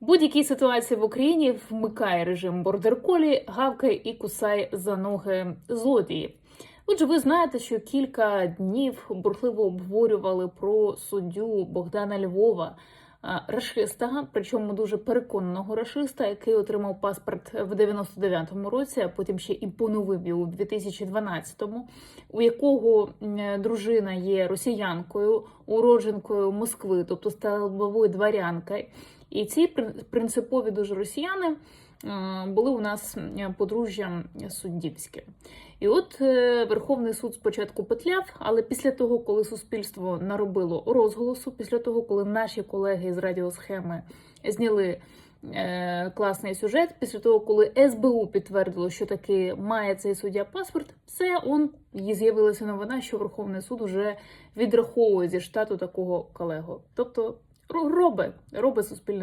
будь-якій ситуації в Україні вмикає режим бордер-колі, гавкає і кусає за ноги злодії. Отже, ви знаєте, що кілька днів бурхливо обговорювали про суддю Богдана Львова, рашиста, причому дуже переконаного рашиста, який отримав паспорт в 99-му році, а потім ще і поновив його у 2012-му, у якого дружина є росіянкою, уродженкою Москви, тобто сталбовою дворянкою. І ці прин- принципові дуже росіяни е, були у нас подружжям суддівське. І от е, Верховний суд спочатку петляв, але після того, коли суспільство наробило розголосу, після того, коли наші колеги з радіосхеми зняли е, класний сюжет, після того, коли СБУ підтвердило, що таки має цей суддя паспорт, все он і з'явилася новина, що Верховний суд уже відраховує зі штату такого колегу. Тобто ро- робить, робить суспільний